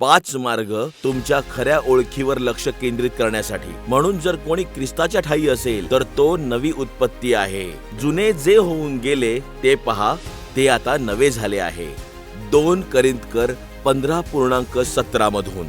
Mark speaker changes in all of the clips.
Speaker 1: पाच मार्ग तुमच्या खऱ्या ओळखीवर लक्ष केंद्रित करण्यासाठी. म्हणून जर कोणी ख्रिस्ताच्या ठाई असेल तर तो नवी उत्पत्ती आहे. जुने जे होऊन गेले ते पहा ते आता नवे झाले आहे. दोन करिंदकर पंधरा पूर्णांक सतरा मधून.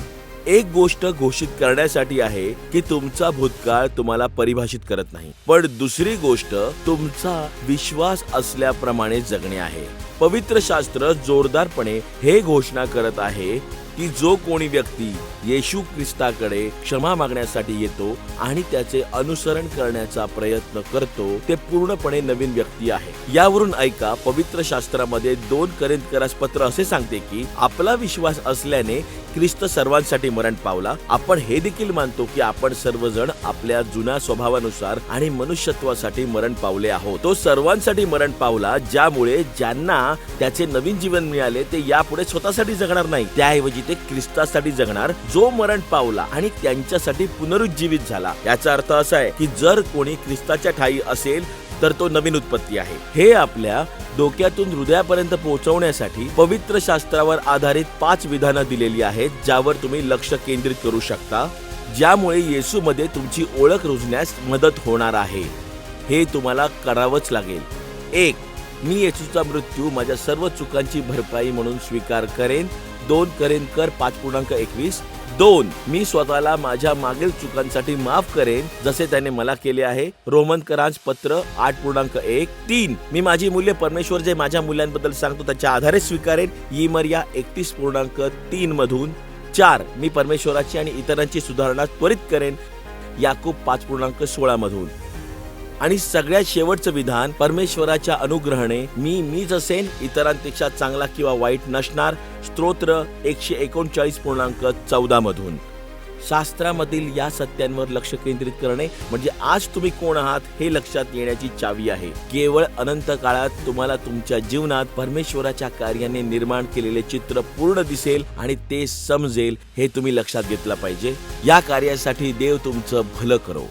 Speaker 1: एक गोष्ट घोषित करण्यासाठी आहे की तुमचा भूतकाळ तुम्हाला परिभाषित करत नाही. पण दुसरी गोष्ट तुमचा विश्वास असल्याप्रमाणे जगणे आहे. पवित्र शास्त्र जोरदारपणे हे घोषणा करत आहे की जो कोणी व्यक्ती येशू ख्रिस्ताकडे क्षमा मागण्यासाठी येतो आणि त्याचे अनुसरण करण्याचा प्रयत्न करतो ते पूर्णपणे नवीन व्यक्ती आहे. यावरून ऐका पवित्र शास्त्रामध्ये दोन करिंदकरास पत्र असे सांगते की आपला विश्वास असल्याने ख्रिस्त सर्वांसाठी मरण पावला. आपण हे देखील मानतो की आपण सर्वजण आपल्या जुन्या स्वभावानुसार आणि मनुष्यत्वासाठी मरण पावले आहोत. तो सर्वांसाठी मरण पावला ज्यामुळे ज्यांना त्याचे नवीन जीवन मिळाले ते यापुढे स्वतःसाठी जगणार नाही. त्याऐवजी ते ख्रिस्तासाठी जगणार. जो मरण पावला आणि त्यांच्यासाठी पुनरुज्जीवित झाला. याचा अर्थ असा आहे की जर कोणी ख्रिस्ताच्या ठाई असेल तर तो नवीन उत्पत्ती आहे. हे आपल्या डोक्यातून हृदयापर्यंत पोहोचवण्यासाठी पवित्र शास्त्रावर आधारित पाच विधानं दिलेली आहेत ज्यावर तुम्ही लक्ष केंद्रित करू शकता ज्यामुळे येशूमध्ये तुमची ओळख रुजण्यास मदत होणार आहे. हे तुम्हाला करावंच लागेल. एक मी येशूचा मृत्यू माझ्या सर्व चुकांची भरपाई म्हणून स्वीकार करेन. दोन करेन कर पाच पूर्णांक एकवीस. दोन मी स्वतःला माझ्या मागील चुकांसाठी माफ करेन जसे त्याने मला केले आहे. रोमन करांज पत्र आठ पूर्णांक एक. तीन मी माझी मूल्य परमेश्वर जे माझ्या मूल्यांबद्दल सांगतो त्याच्या आधारे स्वीकारेन. ही मर्या एकतीस पूर्णांक तीन मधून. चार मी परमेश्वराची आणि इतरांची सुधारणा त्वरित करेन. याकूब पाच पूर्णांक सोळा मधून. आणि सगळ्यात शेवटचं विधान परमेश्वराच्या अनुग्रहाने मी मीच असेन इतरांपेक्षा चांगला किंवा वाईट नसणार स्तोत्र एकशे एकोणचाळीस पूर्णांक चौदा मधून. शास्त्रामधील या सत्यांवर लक्ष केंद्रित करणे म्हणजे आज तुम्ही कोण आहात हे लक्षात येण्याची चावी आहे. केवळ अनंत काळात तुम्हाला तुमच्या जीवनात परमेश्वराच्या कार्याने निर्माण केलेले चित्र पूर्ण दिसेल आणि ते समजेल हे तुम्ही लक्षात घेतलं पाहिजे. या कार्यासाठी देव तुमचं भलं करो.